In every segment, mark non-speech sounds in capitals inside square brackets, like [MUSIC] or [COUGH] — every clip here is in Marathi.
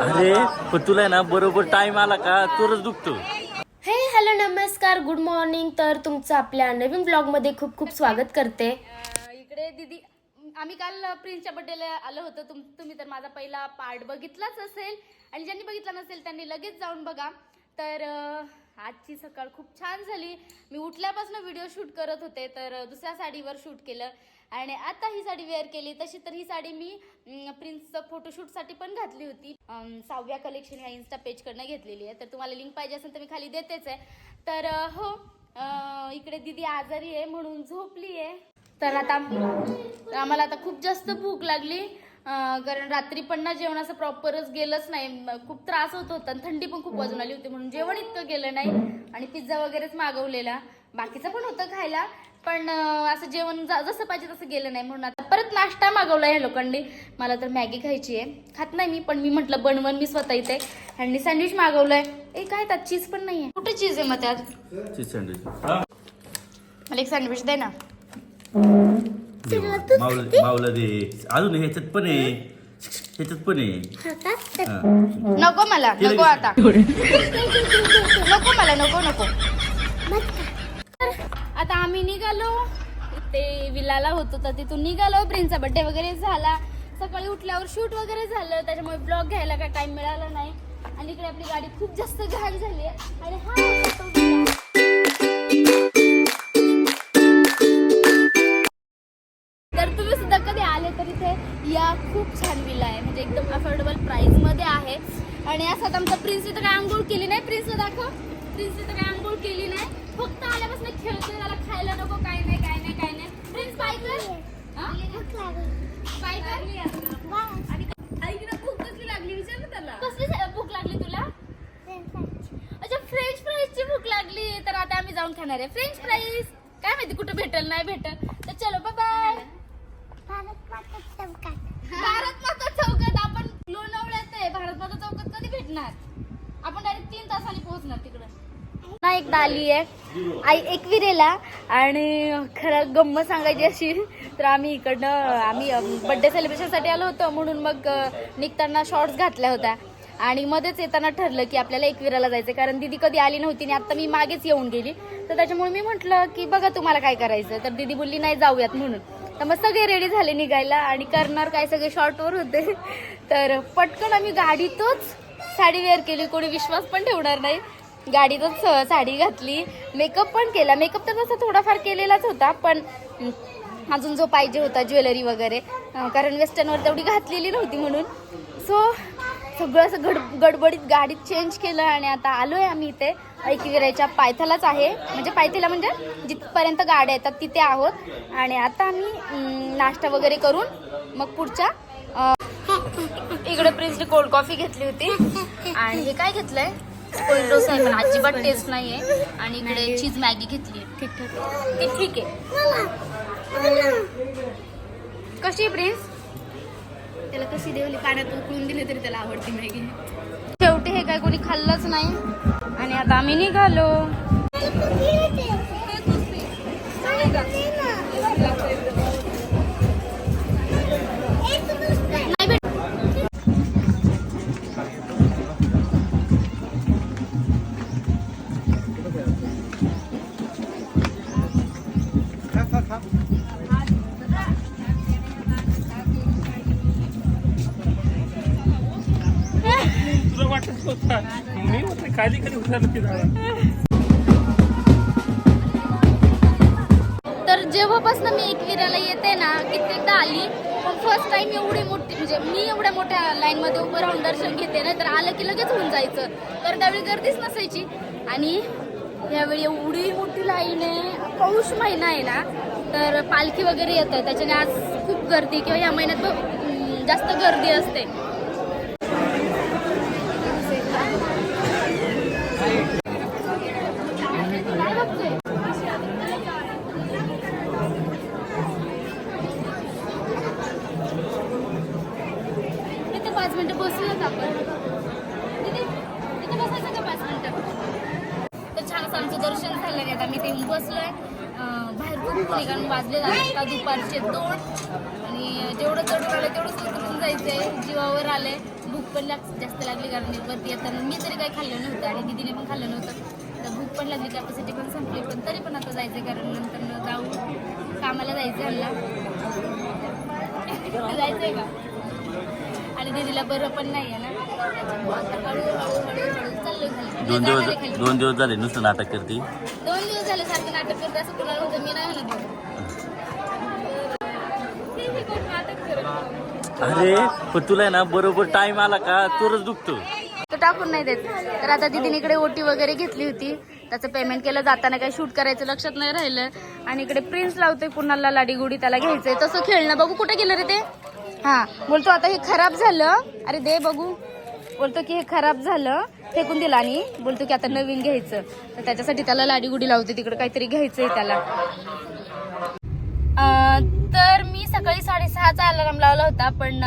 अरे पण तुला ना बरोबर टाइम आला का तुरच दुखतो. हे हॅलो नमस्कार गुड मॉर्निंग तर तुमचं आपल्या नवीन ब्लॉगमध्ये खूप खूप स्वागत करते. इकडे दीदी आम्ही काल प्रिन्सच्या बड्डेला आलो होतो. तुम तुम्ही तर माझा पहिला पार्ट बघितलाच असेल. आणि ज्यांनी बघितला नसेल त्यांनी लगेच जाऊन बघा. तर आजची सकाळ खूप छान झाली. मी उठल्यापासून व्हिडिओ शूट करत होते तर दुसऱ्या साडीवर शूट केलं. आणि आता ही साडी वेअर केली. तशी तर ही साडी मी प्रिन्सचं फोटोशूटसाठी पण घातली होती. सहाव्या कलेक्शन ह्या इन्स्टा पेजकडनं घेतलेली आहे. तर तुम्हाला लिंक पाहिजे असेल तर मी खाली देतेच आहे. तर हो इकडे दीदी आजारी आहे म्हणून झोपली आहे तर आता आम्हाला आता खूप जास्त भूक लागली. कारण रात्री पण ना जेवण असं प्रॉपरच गेलंच नाही. खूप त्रास होत होता आणि थंडी पण खूप वाजून आली होती म्हणून जेवण इतकं गेलं नाही. आणि पिझ्झा वगैरेच मागवलेला. बाकीचं पण होतं खायला. पण असं जेवण जा- जसं पाहिजे तसं गेलं नाही म्हणून आता परत नाश्ता मागवला या लोकांनी. मला तर मॅगी खायची आहे. खात नाही मी पण मी म्हटलं बनवून मी स्वतः इथे. आणि सँडविच मागवलंय. ए काय त्यात चीज पण नाहीये. कुठे चीज आहे मग त्यात? चीज सँडविच मला एक सँडविच दे ना. मावलं मावलं दे अजून ह्याच्यात पण आहे. ह्याच्यात पण आहे. हा. नको मला नको? आता. [LAUGHS] नको मला नको नको. आता आम्ही निघालो. ते विलाला होतो तर तिथून निघालो. प्रिन्सचा बड्डे वगैरे झाला. सकाळी उठल्यावर शूट वगैरे झालं. त्याच्यामुळे ब्लॉग घ्यायला काय टाइम मिळाला नाही. आणि इकडे आपली गाडी खूप जास्त घाण झाली आहे. आणि हा होता तो विला. या खूप छान विला आहे. म्हणजे एकदम अफोर्डेबल प्राइसमध्ये आहे. आणि असं आमचा प्रिन्स इथं काय आंघोळ केली नाही? प्रिन्स दाखव. प्रिन्स इथं काय आंघोळ केली नाही. फक्त आल्यापासून खेळतोय त्याला खायला नको काय नाही काय नाही काय नाही. प्रिन्स बाय कर. बाय कर. आणि ऐक ना भूक कसली लागली? विचार ना त्याला. कसली भूक लागली तुला? अच्छा फ्रेंच फ्राईजची भूक लागली. तर आता आम्ही जाऊन खाणार आहे. फ्रेंच फ्राईज काय माहिती कुठं भेटल नाही भेटल. तर चलो बाय भारत माता चौकात. आपण लोणावळ्यात आहे. भारत माता चौकात कधी भेटणार? आपण डायरेक्ट तीन तासांनी पोहोचणार तिकडं. ना एकदा आली आहे. आई एकविरेला आणि खरं गंमत सांगायची अशी तर आम्ही इकडनं आम्ही बड्डे सेलिब्रेशनसाठी आलो होतो म्हणून मग निघताना शॉर्ट्स घातल्या होत्या. आणि मध्येच येताना ठरलं की आपल्याला एकविराला जायचं कारण दिदी कधी आली नव्हती आणि आता मी मागेच येऊन गेली. तर त्याच्यामुळे मी म्हटलं की बघा तुम्हाला काय करायचं तर दिदी बोलली नाही जाऊयात म्हणून. तर मग सगळे रेडी झाले निघायला आणि करणार काय सगळे शॉर्टवर होते. तर पटकन आम्ही गाडीतच साडी वेअर केली. कोणी विश्वास पण ठेवणार नाही. गाडीतच साडी घातली. मेकअप पण केला. मेकअप तर तसा थोडाफार केलेलाच होता पण अजून जो पाहिजे होता ज्वेलरी वगैरे कारण वेस्टर्नवर तेवढी घातलेली नव्हती म्हणून. सो सगळं असं गड गडबडीत गाडीत चेंज केलं आणि आता आलोय आम्ही इथे. ऐकविरायच्या पायथ्यालाच आहे. म्हणजे पायथ्याला म्हणजे जिथपर्यंत गाड्या येतात तिथे आहोत. आणि आता आम्ही नाश्ता वगैरे करून मग पुढच्या इकडे प्रिन्सने कोल्ड कॉफी घेतली होती. आणि हे काय घेतलंय? कोल्ड डोसा आहे पण अजिबात टेस्ट नाहीये. आणि इकडे चीज मॅगी घेतली ठीक ठीक आहे. कशी आहे प्रिन्स त्याला कशी देवली पाण्यात उकळून दिली तरी त्याला आवडते मॅगी. शेवटी हे काय कोणी खाल्लंच नाही. आणि आता आम्ही निघालो. होता. मी होते खाली खाली उतरलं की झालं तर जेव्हापासून मी एकविराला येते ना कित्येकदा आली. पण फर्स्ट टाइम एवढी मोठी म्हणजे मी एवढ्या मोठ्या लाईन मध्ये उभं राहून दर्शन घेते ना तर आलं की लगेच होऊन जायचं. तर त्यावेळी गर्दीच नसायची. आणि यावेळी एवढी मोठी लाईन आहे. पौष महिना आहे ना तर पालखी वगैरे येत आहे. त्याच्याने आज खूप गर्दी किंवा या महिन्यात जास्त गर्दी असते इथे पाच मिनिटं बसूयात आपण इथे इथे बसायचं का पाच मिनिटं तर छान असं आमचं दर्शन झालं नाही. आता मी ते बसलोय आहे बाहेर खूप ठिकाण वाजले का दुपारचे दोन. आणि जेवढं चढून आलं तेवढंच उतरून जायचं जायचंय. जीवावर आले भूक पण लाग- जास्त लागली कारण वरती येताना मी तरी काही खाल्लं नव्हतं आणि दीदीने पण खाल्लं नव्हतं. तर भूक पण लागली कॅपॅसिटी पण संपली. पण तरी पण आता जायचंय कारण नंतर जाऊ कामाला जायचं हल्ला. जायचंय का आणि दिदीला बरं पण नाही आहे ना. दोन दिवस. दोन दिवस झाले नुसतं नाटक करते? दोन दिवस झाले सारखं नाटक करते असं कुणाला होतं मी नाही म्हणत अरे पण तुला ना बरोबर टाइम आला का तुरच दुखतो. तो टाकून नाही देत. तर आता दिदीने इकडे ओटी वगैरे घेतली होती. त्याचं पेमेंट केलं जाताना काही शूट करायचं लक्षात नाही राहिलं. आणि इकडे प्रिन्स लावतोय कुणाला लाडी गुडी त्याला घ्यायचंय. तसं खेळणं बघू कुठे गेलं रे ते? हा बोलतो आता हे खराब झालं. अरे दे बघू. बोलतो की हे खराब झालं फेकून दिलं आणि बोलतो की आता नवीन घ्यायचं. तर त्याच्यासाठी त्याला लाडीगुडी लावते तिकडे काहीतरी घ्यायचंय त्याला. तर मी सकाळी साडेसहाचा अलाराम लावला होता पण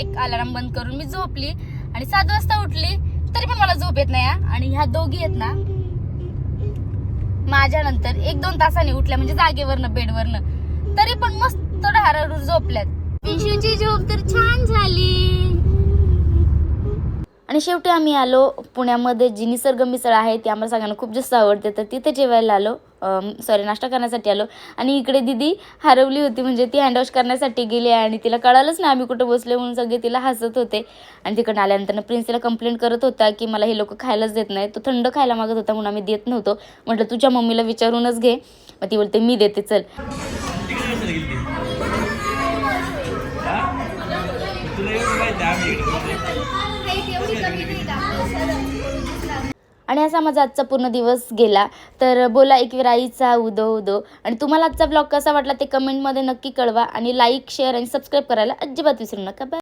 एक अलाराम बंद करून मी झोपली आणि सात वाजता उठली तरी पण मला झोप येत नाही आणि ह्या दोघी आहेत ना माझ्या नंतर एक दोन तासाने उठल्या म्हणजे जागेवरनं बेडवरनं. तरी पण मस्त ढाराडूर झोपल्यात. पिशूची झोप तर छान झाली. आणि शेवटी आम्ही आलो पुण्यामध्ये जी निसर्ग मिसळ आहे ती आम्हाला सगळ्यांना खूप जास्त आवडते. तर तिथे जेवायला आलो. सॉरी नाश्ता करण्यासाठी आलो. आणि इकडे दिदी हरवली होती म्हणजे ती हँडवॉश करण्यासाठी गेली आणि तिला कळालंच नाही आम्ही कुठं बसले म्हणून सगळे तिला हसत होते. आणि तिकडे आल्यानंतर प्रिन्सीला कंप्लेंट करत होता की मला हे लोक खायलाच देत नाही तो थंड खायला मागत होता म्हणून आम्ही देत नव्हतो. म्हटलं तुझ्या मम्मीला विचारूनच घे. मग ती बोलते मी देते चल. आणि असा माझा आजचा पूर्ण दिवस गेला. तर बोला एक आईचा उदो उदो. आणि तुम्हाला आजचा ब्लॉग कसा वाटला ते कमेंटमध्ये नक्की कळवा. आणि लाईक शेअर आणि सबस्क्राईब करायला अजिबात विसरू नका. बाय